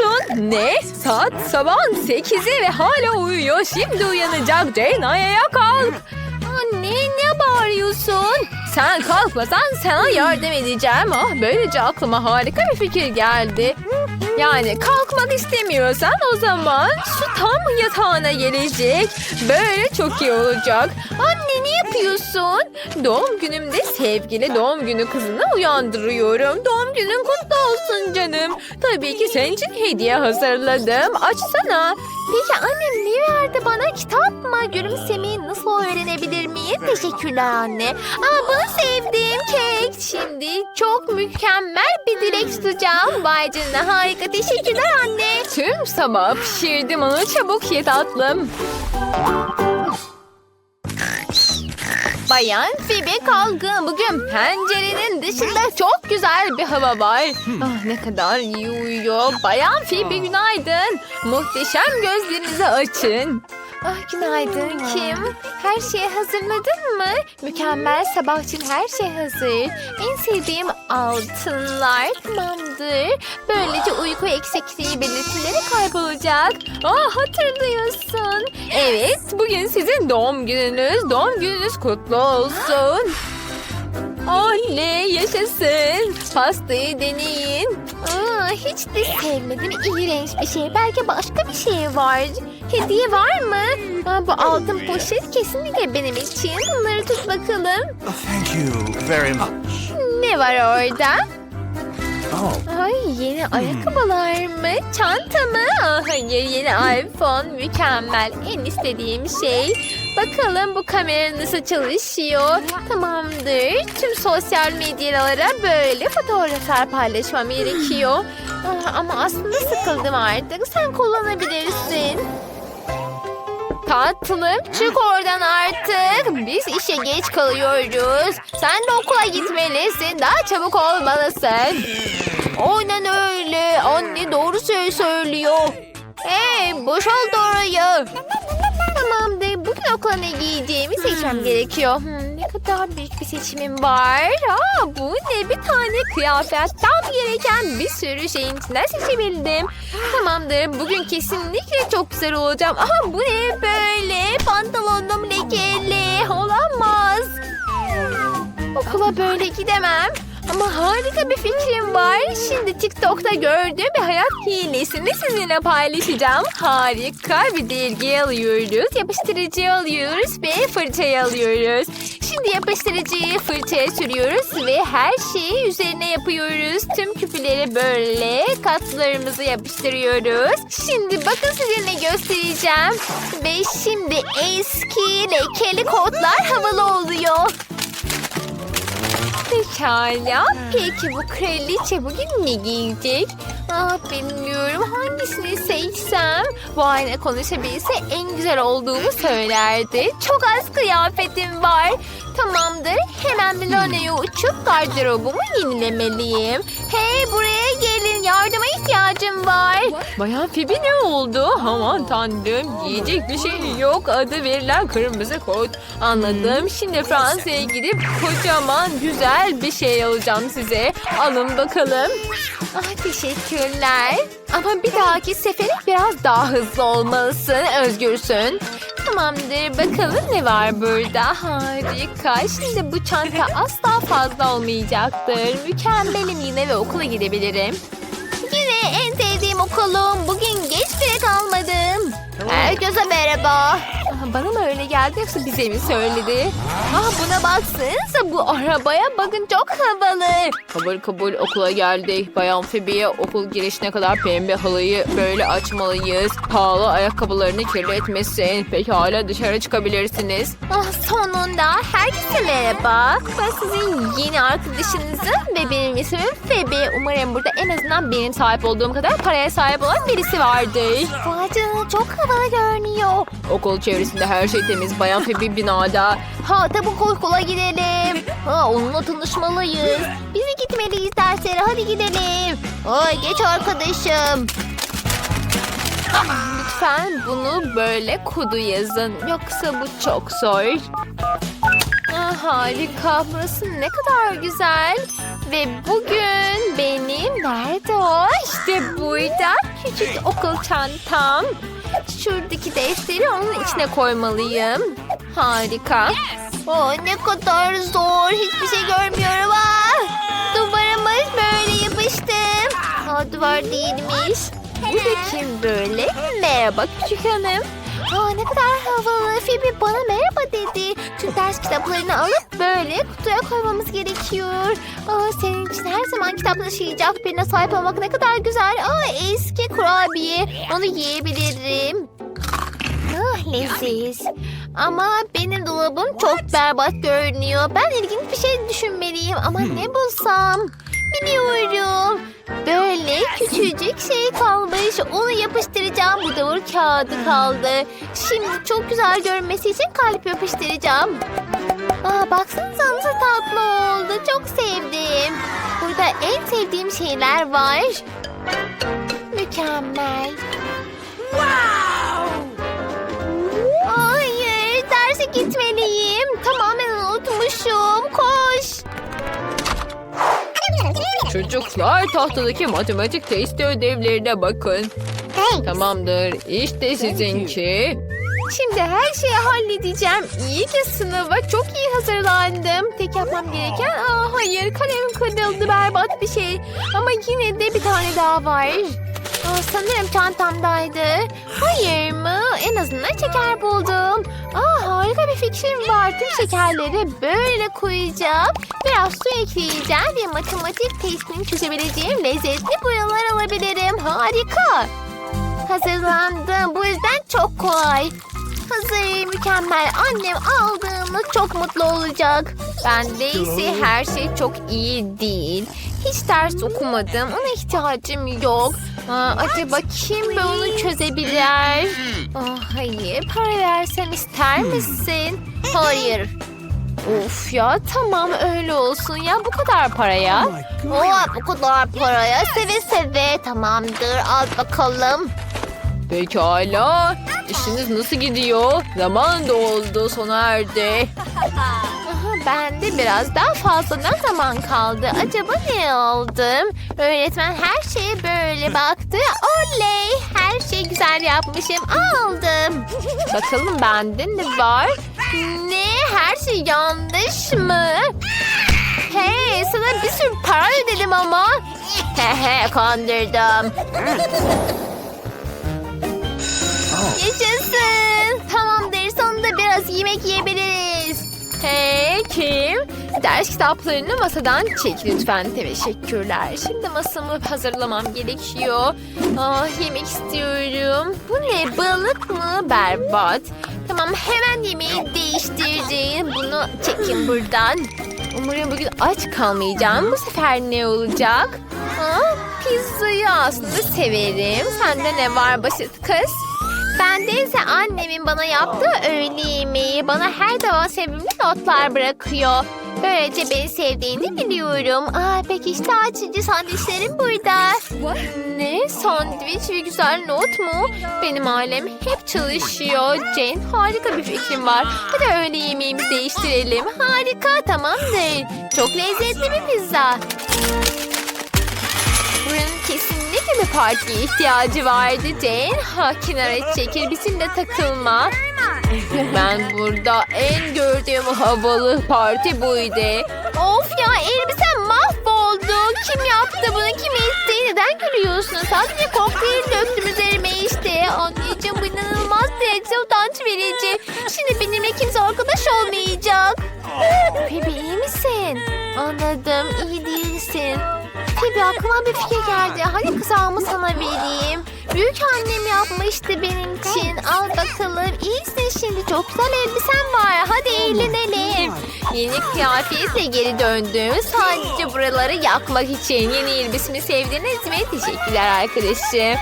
musun? Ne? Saat sabahın 8'i ve hala uyuyor. Şimdi uyanacak. Jane ayağa kalk. Anne ne bağırıyorsun? Sen kalkmasan sana yardım edeceğim. Ah böylece aklıma harika bir fikir geldi. Yani kalkmak istemiyorsan o zaman su tam yatağına gelecek. Böyle çok iyi olacak. Anne ne yapıyorsun? Doğum günümde sevgili doğum günü kızını uyandırıyorum. Doğum günün kutlu olsun canım. Tabii ki senin için hediye hazırladım. Açsana. Peki annem ne verdi bana? Kitap mı? Gülümsemeyi nasıl öğrenebilir miyim? Teşekkürler anne. Aa, bunu sevdim. Kek. Şimdi çok mükemmel bir dilek tutacağım. Vay canına harika. Teşekkürler anne. Tüm sabah pişirdim onu. Çabuk ye tatlım. Bayan Phoebe kalkın. Bugün pencerenin dışında çok güzel bir hava var. Ah ne kadar iyi uyuyor. Bayan Phoebe günaydın. Muhteşem gözlerinizi açın. Ah günaydın Kim. Her şeyi hazırladın mı? Mükemmel sabah için her şey hazır. En sevdiğim altınlar tamamdır. Böylece uyku eksikliği belirtileri kaybolacak. Ah hatırlıyorsun. Evet bugün sizin doğum gününüz. Doğum gününüz kutlu olsun. Oley yaşasın. Pastayı deneyin. Aa, hiç de sevmedim. İğrenç bir şey. Belki başka bir şey var. Hediye var mı? Aa, bu altın poşet kesinlikle benim için. Bunları tut bakalım. Oh, thank you very much. Ne var orada? Ay yeni ayakkabılar mı? Çanta mı? Aa, hayır yeni iPhone. Mükemmel. En istediğim şey. Bakalım bu kamera nasıl çalışıyor. Tamamdır. Tüm sosyal medyalara böyle fotoğraflar paylaşmam gerekiyor. Aa, ama aslında sıkıldım artık. Sen kullanabilirsin. Tatlım çık oradan işe geç kalıyoruz. Sen de okula gitmelisin. Daha çabuk olmalısın. Aynen öyle. Anne doğru söylüyor. Hey boşalt orayı. Tamamdır. Bugün okula ne giyeceğimi seçmem gerekiyor. Hmm, ne kadar büyük bir seçimim var. Aa, bu ne bir tane kıyafet. Tam gereken bir sürü şeyin içinden seçebildim. Tamamdır. Bugün kesinlikle çok güzel olacağım. Aha bu ne böyle? Pantolonum lekeli. Olamaz. Okula böyle gidemem. Ama harika bir fikrim var. Şimdi TikTok'ta gördüğüm bir hayat hilesini sizinle paylaşacağım. Harika bir dergi alıyoruz. Yapıştırıcı alıyoruz ve fırçayı alıyoruz. Şimdi yapıştırıcıyı fırçaya sürüyoruz ve her şeyi üzerine yapıyoruz. Tüm küpüleri böyle katlarımızı yapıştırıyoruz. Şimdi bakın size ne göstereceğim. Ve şimdi eski lekeli kotlar havalı oluyor. Pekala. Peki bu kraliçe bugün ne giyecek? Ah bilmiyorum hangisini seçsem. Bu ayna konuşabilse en güzel olduğunu söylerdi. Çok az kıyafetim var. Tamamdır. Hemen Milano'ya uçup gardırobumu yenilemeliyim. Hey buraya gelin. Yardıma ihtiyacım var. Bayan Phoebe ne oldu? Aman tanrım. Giyecek bir şey yok. Adı verilen kırmızı kot. Anladım. Şimdi Fransa'ya gidip kocaman güzel bir şey alacağım size. Alın bakalım. Ah teşekkürler. Ama bir dahaki sefere biraz daha hızlı olmalısın. Özgürsün. Tamamdır. Bakalım ne var burada. Harika. Şimdi bu çanta asla fazla olmayacaktır. Mükemmelim yine ve okula gidebilirim. Okulum. Bugün geç bile kalmadım. Herkese merhaba. Bana mı öyle geldi yoksa bize mi söyledi? Ah buna baksanıza bu arabaya bakın çok havalı. Kabul kabul okula geldik. Bayan Phoebe'ye okul girişine kadar pembe halıyı böyle açmalıyız. Pahalı ayakkabılarını kirletmesin. Pekala dışarı çıkabilirsiniz. Ah sonunda herkese merhaba. Ben sizin yeni arkadaşınızım ve benim ismim Phoebe. Umarım burada en azından benim sahip olduğum kadar paraya sahip olan birisi vardır. Vay çok havalı görünüyor. Okul çevresinde her şey temiz. Bayan Phoebe binada. Ha tabi okula gidelim. Ha onunla tanışmalıyız. Biz de gitmeliyiz derslere. Hadi gidelim. Ay geç arkadaşım. Lütfen bunu böyle kodu yazın. Yoksa bu çok zor. Ah, harika. Burası ne kadar güzel. Ve bugün benim nerede o? İşte burada küçük okul çantam. Şuradaki defteri onun içine koymalıyım. Harika. Oh, ne kadar zor. Hiçbir şey görmüyorum. Aa, duvarımız böyle yapıştı. Aa, duvar değilmiş. Bu da kim böyle? Merhaba küçük hanım. Aa, ne kadar havalı. Phoebe bana merhaba dedi. Tüm ders kitaplarını alıp böyle kutuya koymamız gerekiyor. Aa, senin için her zaman kitap birine sahip olmak ne kadar güzel. Aa, eski kurabiye. Onu yiyebilirim. Ah, leziz. Ama benim dolabım çok berbat görünüyor. Ben ilginç bir şey düşünmeliyim ama ne bulsam? Biliyorum. Böyle küçücük şey kalmış. Onu yapıştıracağım. Bu davul kağıdı kaldı. Şimdi çok güzel görünmesi için kalp yapıştıracağım. Aa, baksanıza nasıl tatlı oldu. Çok sevdim. Burada en sevdiğim şeyler var. Mükemmel. Hayır, derse gitmeliyim. Tamamen unutmuşum. Koş. Çocuklar tahtadaki matematik testi ödevlerine bakın. Tamamdır. İşte sizinki. Şimdi her şeyi halledeceğim. İyi ki sınava çok iyi hazırlandım. Tek yapmam gereken... Aa, hayır kalemim kırıldı berbat bir şey. Ama yine de bir tane daha var. Aa, sanırım çantamdaydı. Hayır mı? En azından şeker buldum. Aa, harika bir fikrim var. Tüm şekerleri böyle koyacağım. Biraz su ekleyeceğim ve matematik testini çözebileceğim lezzetli boyalar alabilirim. Harika. Hazırlandım. Bu yüzden çok kolay. Hazır, mükemmel. Annem aldığımda çok mutlu olacak. Bende ise her şey çok iyi değil. Hiç ders okumadım. Ona ihtiyacım yok. Aa, acaba kim bunu çözebilir? Aa, hayır, para versem ister misin? Hayır. Of ya tamam öyle olsun ya bu kadar paraya. Oh. Oh, bu kadar paraya seve seve tamamdır al bakalım. Pekala. İşiniz nasıl gidiyor? Zaman doldu sona erdi. Bende biraz daha fazladan zaman kaldı. Acaba ne aldım? Öğretmen her şeye böyle baktı. Oley! Her şeyi güzel yapmışım. Aldım. Bakalım bende ne var? Ne? Her şey yanlış mı? Hey sana bir sürü para ödedim ama. Hehe kandırdım. Yaşasın. Tamamdır sonunda biraz yemek yiyebiliriz. Hey kim? Ders kitaplarını masadan çek lütfen. Teşekkürler. Şimdi masamı hazırlamam gerekiyor. Ah, yemek istiyorum. Bu ne balık mı? Berbat. Tamam hemen yemeği değiştirdim. Bunu çekin buradan. Umarım bugün aç kalmayacağım. Bu sefer ne olacak? Ah, pizzayı aslında severim. Sende ne var basit kız? Bende ise annemin bana yaptığı öğle yemeği bana her zaman sevimli notlar bırakıyor. Böylece beni sevdiğini biliyorum. Aa, peki işte açıcı sandviçlerim burada. Ne? Sandviç ve güzel not mu? Benim ailem hep çalışıyor. Jane harika bir fikrim var. Hadi öğle yemeğimizi değiştirelim. Harika tamamdır. Çok lezzetli bir pizza. Bir partiye ihtiyacı vardı Jane. Ha kenara çekil bizimle takılma. Ben burada en gördüğüm havalı parti buydu. Of ya elbisem mahvoldu. Kim yaptı bunu kim etti? Neden gülüyorsun? Sadece kokteyl döktüm üzerime işte. Anneciğim bu inanılmaz derecede utanç verici. Şimdi benimle kimse arkadaş olmayacak. Phoebe iyi misin? Anladım iyi değilsin. Phoebe aklıma bir fikir geldi. Hadi kızağımı sana vereyim. Büyük annem yapmıştı benim için. Al bakalım. İyisin şimdi. Çok güzel elbisen var. Hadi eğlenelim. Yeni kıyafetle geri döndüm. Sadece buraları yakmak için. Yeni elbisemi sevdiğiniz mi? Teşekkürler arkadaşım.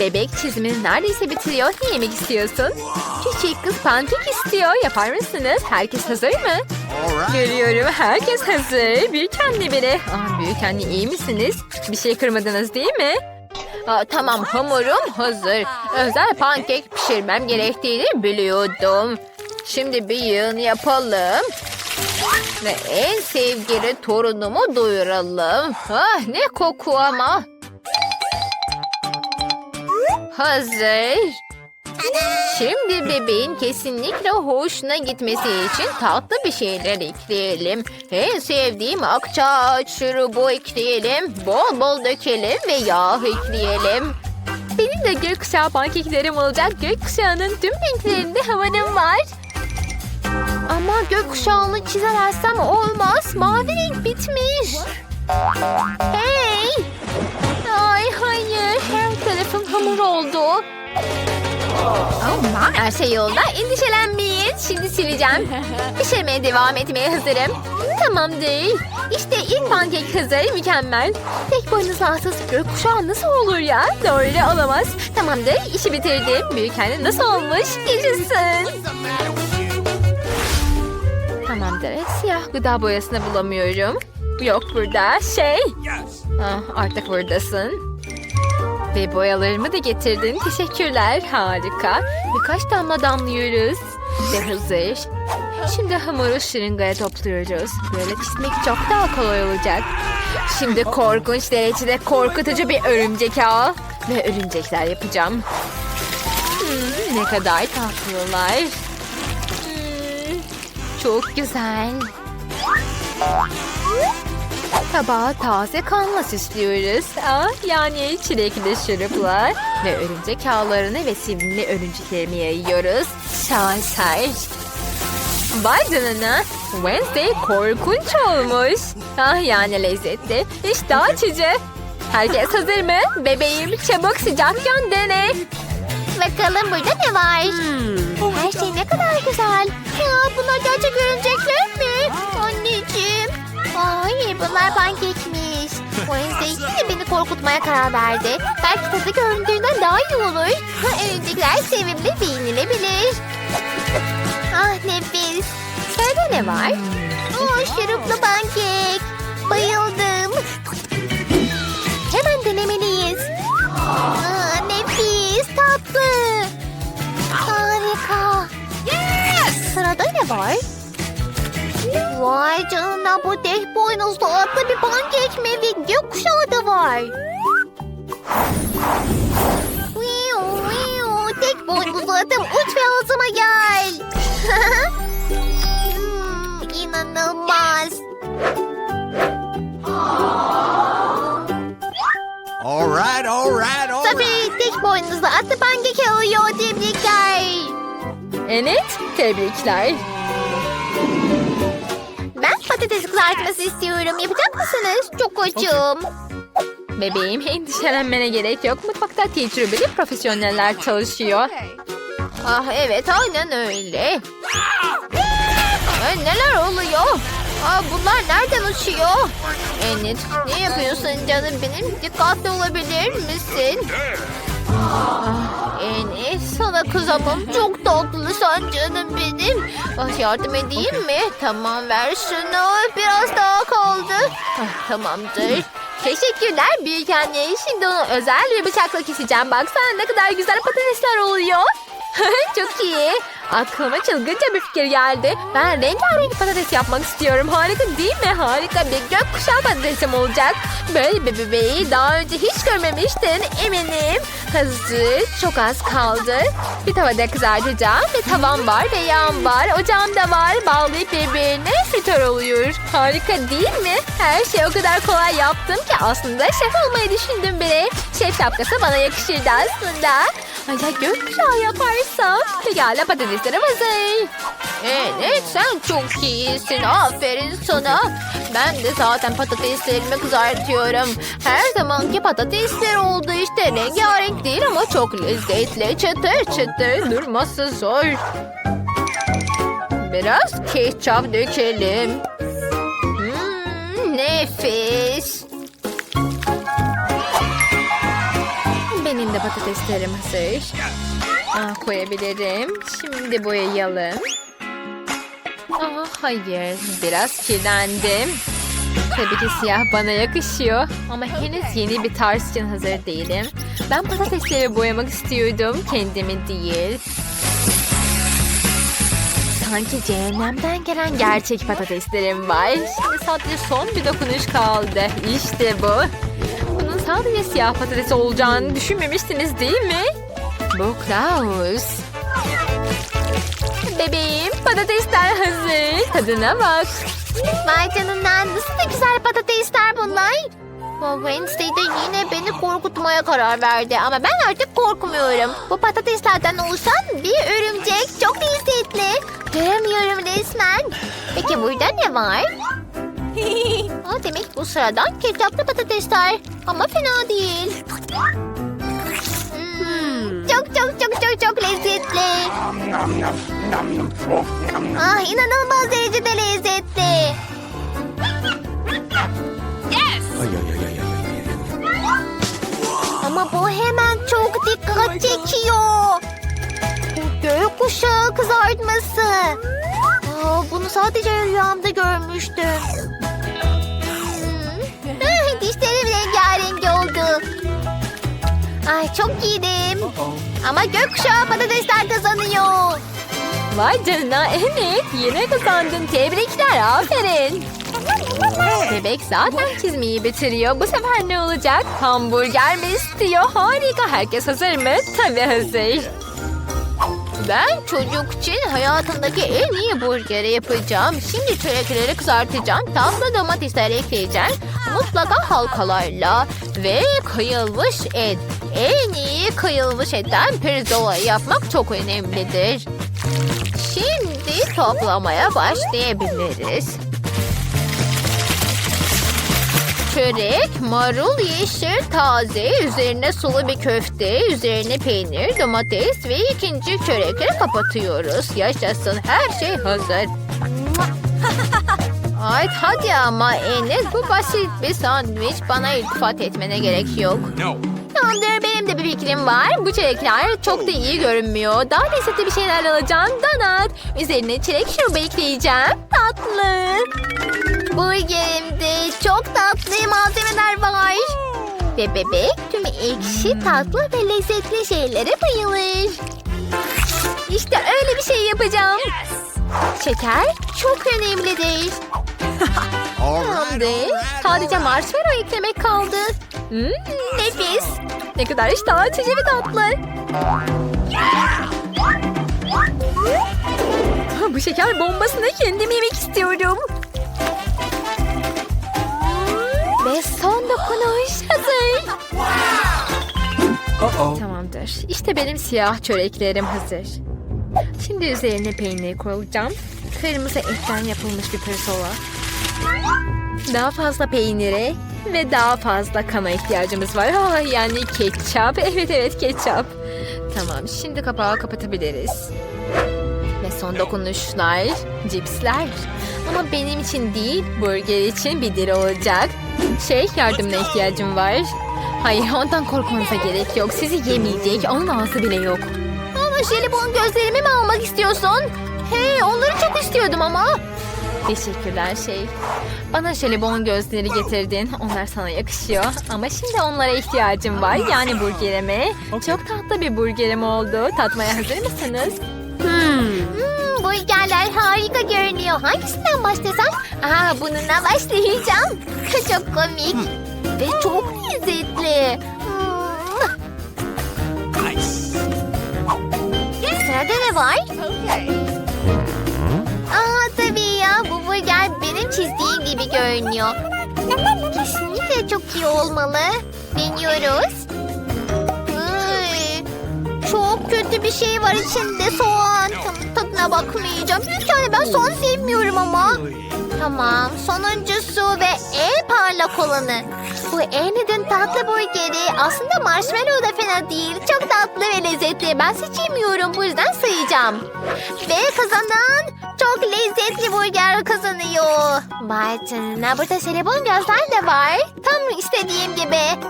Bebek çizimini neredeyse bitiriyor. Ne yemek istiyorsun? Küçük kız pankek istiyor. Yapar mısınız? Herkes hazır mı? Görüyorum herkes hazır. Büyük anne bile. Aa, büyük anne iyi misiniz? Bir şey kırmadınız değil mi? Aa, tamam hamurum hazır. Özel pankek pişirmem gerektiğini biliyordum. Şimdi bir yığın yapalım. Ve en sevgili torunumu doyuralım. Ah ne koku ama. Hazır. Şimdi bebeğin kesinlikle hoşuna gitmesi için tatlı bir şeyler ekleyelim. En sevdiğim akçaağaç şurubu ekleyelim. Bol bol dökelim ve yağ ekleyelim. Benim de gökkuşağı pankeklerim olacak. Gökkuşağının tüm renklerinde havanım var. Ama gökkuşağını çizemezsem olmaz. Mavi renk bitmiş. Hey! Ay hayır. Her tarafım hamur oldu. Her şey yolunda. Endişelenmeyin. Şimdi sileceğim. Pişirmeye devam etmeye hazırım. Tamamdır. İşte ilk pankek hazır. Mükemmel. Tek boynuzlarsız gökkuşağı nasıl olur ya? Doğru olamaz. Tamamdır. İşi bitirdim. Büyük anne nasıl olmuş? Yaşasın. Tamamdır. Siyah gıda boyasını bulamıyorum. Yok burada. Şey. Ah, artık buradasın. Ve boyalarımı da getirdin. Teşekkürler. Harika. Birkaç damla damlıyoruz. Ve hazır. Şimdi hamuru şırıngaya topluyoruz. Böyle çizmek çok daha kolay olacak. Şimdi korkunç derecede korkutucu bir örümcek ağı. Ve örümcekler yapacağım. Hmm, ne kadar tatlılar. Hmm, çok güzel. Tabağı taze kanla süslüyoruz. Aa, yani çilekli şurupla ve örümcek ağlarını ve simli örümceklerimi yayıyoruz. Şaheser. Vay canına. Wednesday korkunç olmuş. Ah yani lezzetli. İşte açıcı. Herkes hazır mı? Bebeğim çabuk sıcakken dene. Bakalım burada ne var? Her şey ne kadar güzel. Ya bunlar gerçek örümcekler mi? Anneciğim. Hayır korkutmaya karar verdi. Belki tadı göründüğünden daha iyi olur. Örümcekler sevimli ve yenilebilir. Ah nefis. Sırada ne var? Oh şuruplu pankek. Bayıldım. Hemen denemeliyiz. Aa, nefis, tatlı. Harika. Sırada ne var? Vay canına bu tek boynuzlu atlı bir pankek mi ve gökkuşağı da var. Boynuzlu atım uç ve ağzıma gel. hmm, inanılmaz. All right, all right, all right. Tabii tek boynuzlu atlı pankek alıyor tebrikler. Evet, tebrikler. Ben patates kızartması istiyorum. Yapacak mısınız? Çok açım. Bebeğim endişelenmene gerek yok. Mutfakta tecrübeli profesyoneller çalışıyor. Ah evet aynen öyle. Ay, neler oluyor? Aa, bunlar nereden uçuyor? Enid ne yapıyorsun canım benim? Dikkatli olabilir misin? Ah, Enid sana kızamam. Çok tatlısın canım benim. Ah, yardım edeyim mi? Tamam ver şunu. Biraz daha kaldı. Ah, tamamdır. Teşekkürler büyük anne. Şimdi onu özel bir bıçakla keseceğim. Baksana ne kadar güzel patatesler oluyor. Çok iyi. Aklıma çılgınca bir fikir geldi. Ben rengarenk patates yapmak istiyorum. Harika değil mi? Harika bir gökkuşağı patatesim olacak. Böyle bir bebeği daha önce hiç görmemiştin eminim. Hazır. Çok az kaldı. Bir tavada kızartacağım. Bir tavam var ve yağım var. Ocağım da var. Bağlayıp birbirine fritör oluyor. Harika değil mi? Her şeyi o kadar kolay yaptım ki aslında şef olmayı düşündüm bile. Şef şapkası bana yakışırdı aslında. Ay ya gökkuşağı yaparsam. Pekala patateslerim hazır. Evet sen çok iyisin. Aferin sana. Ben de zaten patateslerimi kızartıyorum. Her zamanki patatesler oldu işte. Rengarenk değil ama çok lezzetli. Çıtır çıtır durması zor. Biraz ketçap dökelim. Hmm, nefis. Patateslerim hazır. Ah, koyabilirim. Şimdi boyayalım. Ah, hayır. Biraz kirlendim. Tabii ki siyah bana yakışıyor. Ama henüz yeni bir tarz için hazır değilim. Ben patatesleri boyamak istiyordum. Kendimi değil. Sanki cehennemden gelen gerçek patateslerim var. Şimdi sadece son bir dokunuş kaldı. İşte bu. Sadece siyah patates olacağını düşünmemiştiniz değil mi? Bu Klaus. Bebeğim patatesler hazır. Tadına bak. Vay canına nasıl da güzel patatesler bunlar. Bu Wednesday de yine beni korkutmaya karar verdi ama ben artık korkmuyorum. Bu patateslerden oluşan bir örümcek çok lezzetli. Göremiyorum resmen. Peki burada ne var? Aa, demek bu sıradan ketçaplı patatesler. Ama fena değil. Hmm, çok çok çok çok çok lezzetli. Ah inanılmaz derecede lezzetli. Ay, ay, ay, ay, ay, ay, ay. Ama bu hemen çok dikkat çekiyor. Bu gökkuşağı kızartması. Aa, bunu sadece rüyamda görmüştüm. Ay çok iyiydim. Ama gökkuşağı patatesler kazanıyor. Vay canına evet yine kazandın. Tebrikler aferin. Bebek zaten çizmeyi bitiriyor. Bu sefer ne olacak? Hamburger mi istiyor? Harika. Herkes hazır mı? Tabii hazır. Ben çocuk için hayatımdaki en iyi burgeri yapacağım. Şimdi çörekleri kızartacağım. Tatlı domatesler ekleyeceğim. Mutlaka halkalarla. Ve kıyılmış et. En iyi kıyılmış etten pirzola yapmak çok önemlidir. Şimdi toplamaya başlayabiliriz. Çörek, marul, yeşil, taze, üzerine sulu bir köfte, üzerine peynir, domates ve ikinci çörekleri kapatıyoruz. Yaşasın her şey hazır. Ay hadi ama Enes bu basit bir sandviç bana iltifat etmene gerek yok. No. De bir fikrim var. Bu çilekler çok da iyi görünmüyor. Daha lezzetli bir şeyler alacağım. Donat. Üzerine çilek şurubu ekleyeceğim. Tatlı. Burgerimde çok tatlı malzemeler var. Ve bebek tüm ekşi, tatlı ve lezzetli şeylere bayılır. İşte öyle bir şey yapacağım. Şeker çok önemlidir. Tamamdır. Sadece marshmallow eklemek kaldı. Hmm, Nefis. Ne kadar iştah açıcı bir tatlı. Bu şeker bombasını kendim yemek istiyorum. Ve son dokunuş hazır. Uh-oh. Tamamdır. İşte benim siyah çöreklerim hazır. Şimdi üzerine peynir koyacağım. Kırmızı etten yapılmış bir pirzola. Daha fazla peynire ve daha fazla kana ihtiyacımız var. Ah, yani ketçap. Evet evet ketçap. Tamam şimdi kapağı kapatabiliriz. Ve son dokunuşlar, cipsler. Ama benim için değil, burger için bir dil olacak. Şey, yardımına ihtiyacım var. Hayır, ondan korkmanıza gerek yok. Sizi yemeyecek, onun ağzı bile yok. Ama jelibon gözlerimi mi almak istiyorsun? Hey onları çok istiyordum ama. Teşekkürler şey. Bana jelibon gözleri getirdin. Onlar sana yakışıyor. Ama şimdi onlara ihtiyacım var. Yani burgerime. Çok tatlı bir burgerim oldu. Tatmaya hazır mısınız? Hmm, burgerler harika görünüyor. Hangisinden başlasam? Aa, bununla başlayacağım. çok komik. Ve çok lezzetli. Hmm. Sırada ne var? Bu çizdiğim gibi görünüyor. Kesinlikle çok iyi olmalı. Deniyoruz. Iy, çok kötü bir şey var içinde soğan. Tadına bakmayacağım. Yani ben soğan sevmiyorum ama. Tamam sonuncusu ve en parlak olanı. Bu Annie'nin tatlı burgeri aslında marshmallow da fena değil. Çok tatlı ve lezzetli. Ben seçemiyorum bu yüzden sayacağım. Ve kazanan çok lezzetli burger kazanıyor. Canına burada jelibon gözler de var. Tam istediğim gibi.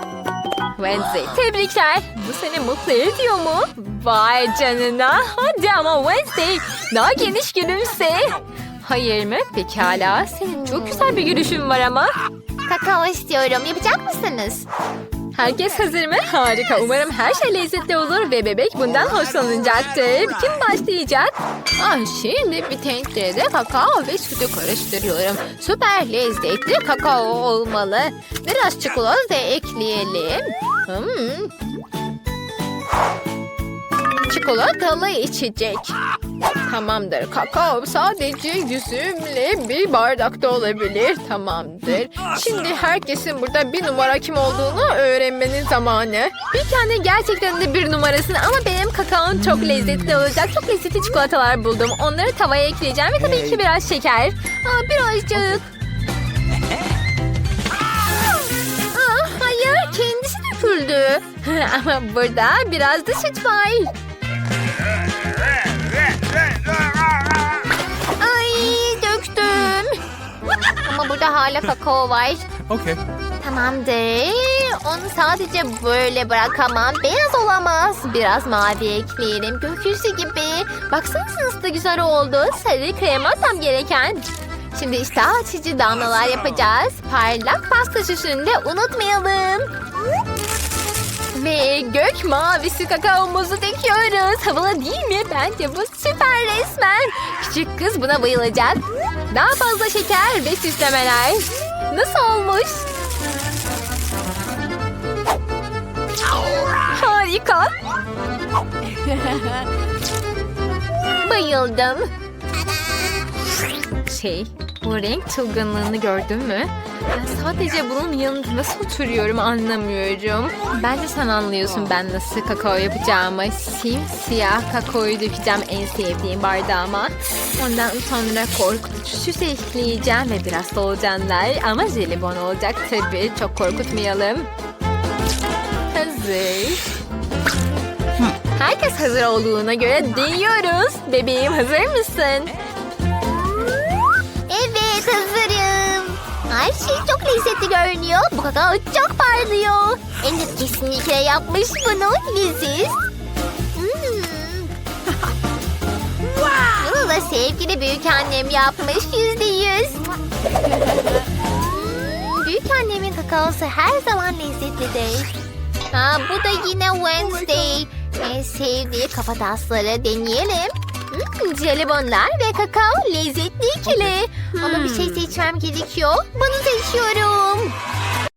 Wednesday tebrikler. Bu seni mutlu ediyor mu? Vay canına. Hadi ama Wednesday daha geniş gülümse. Hayır mı? Pekala. Senin çok güzel bir gülüşün var ama. Kakao istiyorum. Yapacak mısınız? Herkes hazır mı? Harika. Umarım her şey lezzetli olur ve bebek bundan hoşlanacaktır. Kim başlayacak? Ah, şimdi bir tencerede kakao ve sütü karıştırıyorum. Süper lezzetli kakao olmalı. Biraz çikolata ekleyelim. Hmm. çikolatalı içecek. Tamamdır. Kakao sadece yüzümle bir bardakta olabilir. Tamamdır. Şimdi herkesin burada bir numara kim olduğunu öğrenmenin zamanı. Bir tane gerçekten de bir numarasın ama benim kakaom çok lezzetli olacak. Çok lezzetli çikolatalar buldum. Onları tavaya ekleyeceğim ve tabii ki biraz şeker. Aa, birazcık. Aa, hayır kendisi döküldü. ama burada biraz da süt var. Ama burada hala kakao var. Okay. Tamamdır. Onu sadece böyle bırakamam. Beyaz olamaz. Biraz mavi ekleyelim. Gökyüzü gibi. Baksanıza nasıl da güzel oldu. Sarı krema tam gereken. Şimdi işte açıcı damlalar yapacağız. Parlak pasta süsünü de unutmayalım. Ve gök mavisi kakaomuzu döküyoruz. Havalı değil mi? Bence bu süper resmen. Küçük kız buna bayılacak. Daha fazla şeker ve süslemeler. Nasıl olmuş? Harika. Bayıldım. Şey, bu renk çılgınlığını gördün mü? Ben sadece bunun yanında nasıl oturuyorum anlamıyorum. Bence sen anlıyorsun ben nasıl kakao yapacağımı. Simsiyah kakaoyu dökeceğim en sevdiğim bardağıma. Ondan sonra korkutucu süs ekleyeceğim ve biraz solucanlar. Ama jelibon olacak tabii. Çok korkutmayalım. Hazır. Herkes hazır olduğuna göre deniyoruz. Bebeğim hazır mısın? Her şey çok lezzetli görünüyor. Bu kakao çok parlıyor. Enid kesinlikle yapmış bunu. Leziz. Hmm. Bunu da sevgili büyük annem yapmış yüzde yüz. Hmm, büyük annemin kakaosu her zaman lezzetlidir. Ha, bu da yine Wednesday. En sevdiği kafatasları deneyelim. Jelibonlar ve kakao lezzetli ikili. Ama bir şey seçmem gerekiyor. Bunu seçiyorum.